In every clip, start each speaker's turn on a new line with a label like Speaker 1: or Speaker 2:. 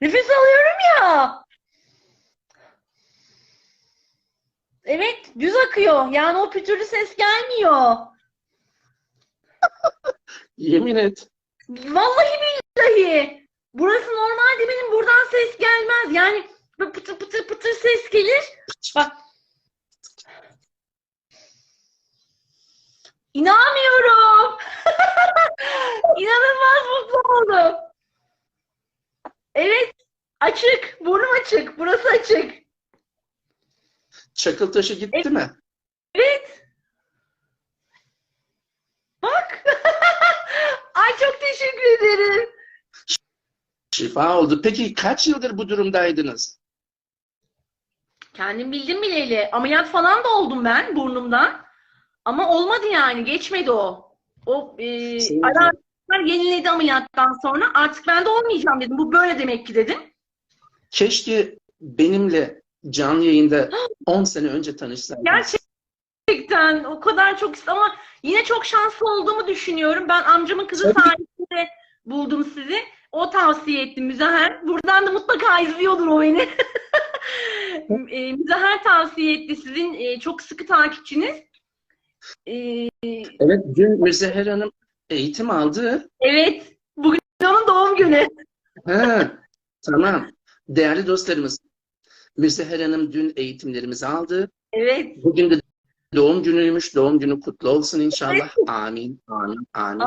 Speaker 1: Nefes alıyorum ya. Evet, düz akıyor. Yani o pütürlü ses gelmiyor.
Speaker 2: Yemin et.
Speaker 1: Vallahi billahi. Burası normalde benim buradan ses gelmez. Yani pıtır pıtır pıtır ses gelir. Bak. İnanmıyorum. İnanılmaz mutlu oldum. Evet, açık. Burnum açık. Burası açık.
Speaker 2: Çakıl taşı gitti mi?
Speaker 1: Evet. Bak. Ay çok teşekkür ederim.
Speaker 2: Şifa oldu. Peki kaç yıldır bu durumdaydınız?
Speaker 1: Kendim bildim bileli. Ameliyat falan da oldum ben burnumdan. Ama olmadı yani. Geçmedi o. O e,
Speaker 2: Senin-
Speaker 1: alarmlar yeniledi ameliyattan sonra. Artık ben de olmayacağım dedim. Bu böyle demek ki dedim.
Speaker 2: Keşke benimle canlı yayında 10 sene önce tanışsaydınız.
Speaker 1: Gerçekten o kadar çok ama yine çok şanslı olduğumu düşünüyorum. Ben amcamın kızı
Speaker 2: Tabii.
Speaker 1: sayesinde buldum sizi. O tavsiye etti Müzahar. Buradan da mutlaka izliyordur o beni. e, Müzahar tavsiye etti. Sizin e, çok sıkı takipçiniz. E,
Speaker 2: Evet, dün Müzeher Hanım eğitim aldı.
Speaker 1: evet. Bugün onun doğum günü.
Speaker 2: Ha, tamam. Değerli dostlarımız, Müzeher Hanım dün eğitimlerimizi aldı.
Speaker 1: Evet.
Speaker 2: Bugün de doğum günüymüş. Doğum günü kutlu olsun inşallah. Amin, amin, amin.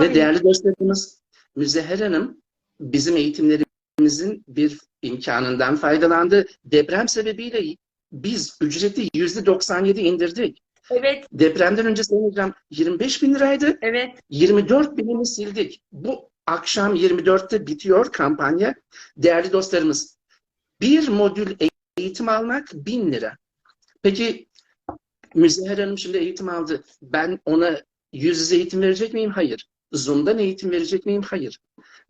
Speaker 2: Ve değerli dostlarımız, Müzeher Hanım bizim eğitimlerimizin bir imkanından faydalandı. Deprem sebebiyle biz ücreti yüzde 97 indirdik.
Speaker 1: Evet.
Speaker 2: Depremden önce Sayın Hocam 25 bin liraydı.
Speaker 1: Evet.
Speaker 2: 24 binini sildik. Bu akşam 24'te bitiyor kampanya. Değerli dostlarımız, bir modül eğitim almak 1000 lira. Peki Müzeher Hanım şimdi eğitim aldı. Ben ona yüz yüze eğitim verecek miyim? Hayır. Zoom'dan eğitim verecek miyim? Hayır.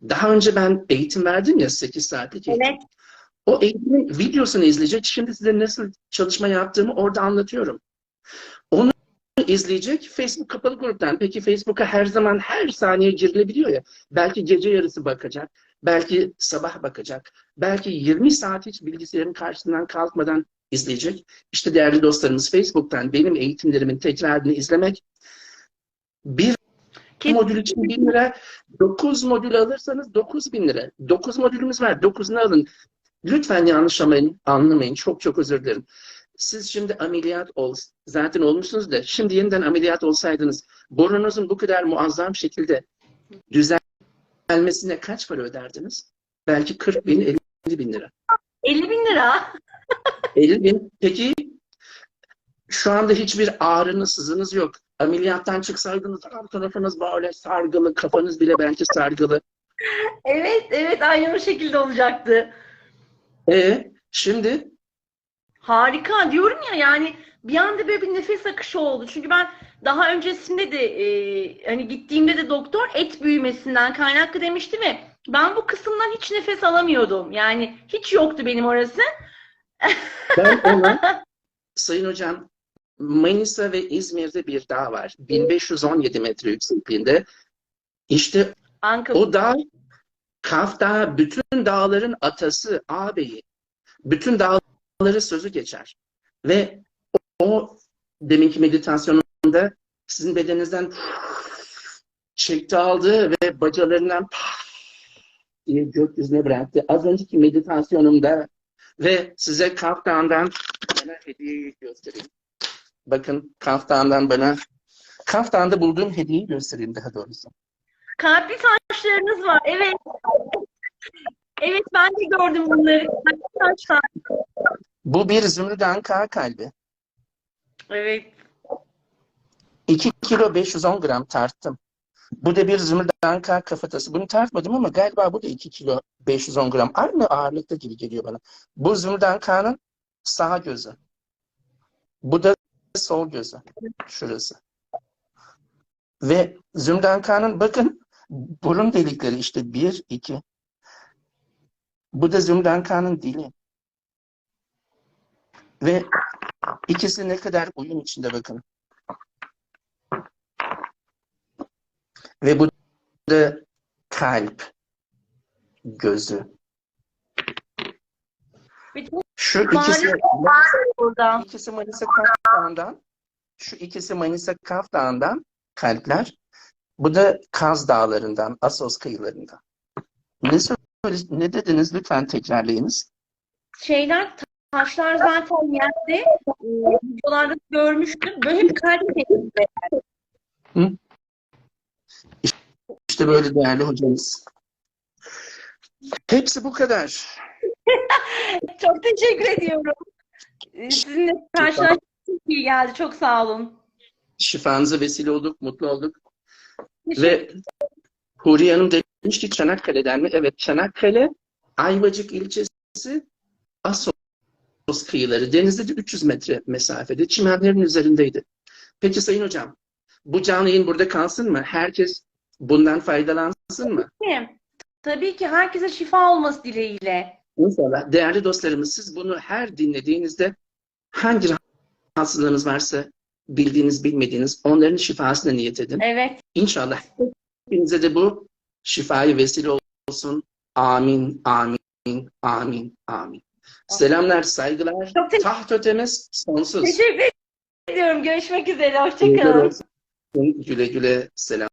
Speaker 2: Daha önce ben eğitim verdim ya 8 saatlik eğitim.
Speaker 1: Evet.
Speaker 2: O eğitimin videosunu izleyecek. Şimdi size nasıl çalışma yaptığımı orada anlatıyorum. İzleyecek Facebook kapalı gruptan. Peki Facebook'a her zaman her saniye girilebiliyor ya. Belki gece yarısı bakacak. Belki sabah bakacak. Belki 20 saat hiç bilgisayarın karşısından kalkmadan izleyecek. İşte değerli dostlarımız Facebook'tan benim eğitimlerimin tekrarını izlemek. Bir
Speaker 1: Kesin.
Speaker 2: modül için 1000 lira. 9 modül alırsanız 9000 lira. 9 modülümüz var. 9'unu alın. Lütfen yanlış anlamayın, anlamayın. Çok çok özür dilerim. Siz şimdi ameliyat ol, zaten olmuşsunuz da şimdi yeniden ameliyat olsaydınız burnunuzun bu kadar muazzam şekilde düzelmesine kaç para öderdiniz? Belki 40 bin, 50 bin lira.
Speaker 1: 50 bin lira.
Speaker 2: 50 bin. Peki şu anda hiçbir ağrınız, sızınız yok. Ameliyattan çıksaydınız her tarafınız böyle sargılı, kafanız bile belki sargılı.
Speaker 1: Evet, evet. Aynen o şekilde olacaktı.
Speaker 2: E şimdi
Speaker 1: Harika diyorum ya yani bir anda böyle bir nefes akışı oldu. Çünkü ben daha öncesinde de e, hani gittiğimde de doktor et büyümesinden kaynaklı demişti ve ben bu kısımdan hiç nefes alamıyordum. Yani hiç yoktu benim orası.
Speaker 2: Ben ona Sayın Hocam Manisa ve İzmir'de bir dağ var. 1517 metre yüksekliğinde. İşte
Speaker 1: Ankara.
Speaker 2: o dağ Kaf Dağı bütün dağların atası, ağabeyi. Bütün dağları sözü geçer. Ve o deminki meditasyonunda sizin bedeninizden çekti aldı ve bacalarından diye gökyüzüne bıraktı. Az önceki meditasyonumda ve size Kaf Dağı'ndan bana hediyeyi göstereyim. Bakın Kaf Dağı'ndan bana Kaf Dağı'nda bulduğum hediyeyi göstereyim daha doğrusu.
Speaker 1: Kalpli taşlarınız var. Evet. Evet ben de gördüm bunları. Kalpli taşlar.
Speaker 2: Bu bir zümrüt anka kalbi.
Speaker 1: Evet.
Speaker 2: 2 kilo 510 gram tarttım. Bu da bir zümrüt anka kafatası. Bunu tartmadım ama galiba bu da 2 kilo 510 gram. Aynı ağırlıkta gibi geliyor bana. Bu zümrüt ankanın sağ gözü. Bu da sol gözü. Şurası. Ve zümrüt ankanın bakın burun delikleri işte 1, 2. Bu da zümrüt ankanın dili. Ve ikisi ne kadar uyum içinde bakın. Ve bu da kalp gözü. Şu ikisi,
Speaker 1: burada.
Speaker 2: ikisi Manisa Kaf Dağı'ndan, şu ikisi Manisa Kaf Dağı'ndan kalpler. Bu da Kaz Dağları'ndan, Asos kıyılarından. Ne, söyle- ne dediniz? Lütfen tekrarlayınız.
Speaker 1: Şeyler taşlar zaten yerde videolarda görmüştüm. Böyle hep kalp şeklinde.
Speaker 2: İşte böyle değerli hocamız. Hepsi bu kadar.
Speaker 1: Çok teşekkür ediyorum. E, Sizinle karşılaşmak çok iyi geldi. Çok sağ olun.
Speaker 2: Şifanıza vesile olduk, mutlu olduk. Ve Huriye Hanım demiş ki Çanakkale'den mi? Evet, Çanakkale, Ayvacık ilçesi, Assos kıyıları. Denizde de 300 metre mesafede. Çimenlerin üzerindeydi. Peki Sayın Hocam, bu canlı yayın burada kalsın mı? Herkes bundan faydalansın mı?
Speaker 1: ederim. Tabii ki herkese şifa olması dileğiyle.
Speaker 2: İnşallah. Değerli dostlarımız siz bunu her dinlediğinizde hangi rahatsızlığınız varsa bildiğiniz bilmediğiniz onların şifasına niyet edin.
Speaker 1: Evet.
Speaker 2: İnşallah hepinize de bu şifayı vesile olsun. Amin, amin, amin, amin. Selamlar, saygılar.
Speaker 1: Çok
Speaker 2: Taht ötemiz sonsuz.
Speaker 1: teşekkür ediyorum. Görüşmek üzere. Hoşçakalın.
Speaker 2: Güle güle selam.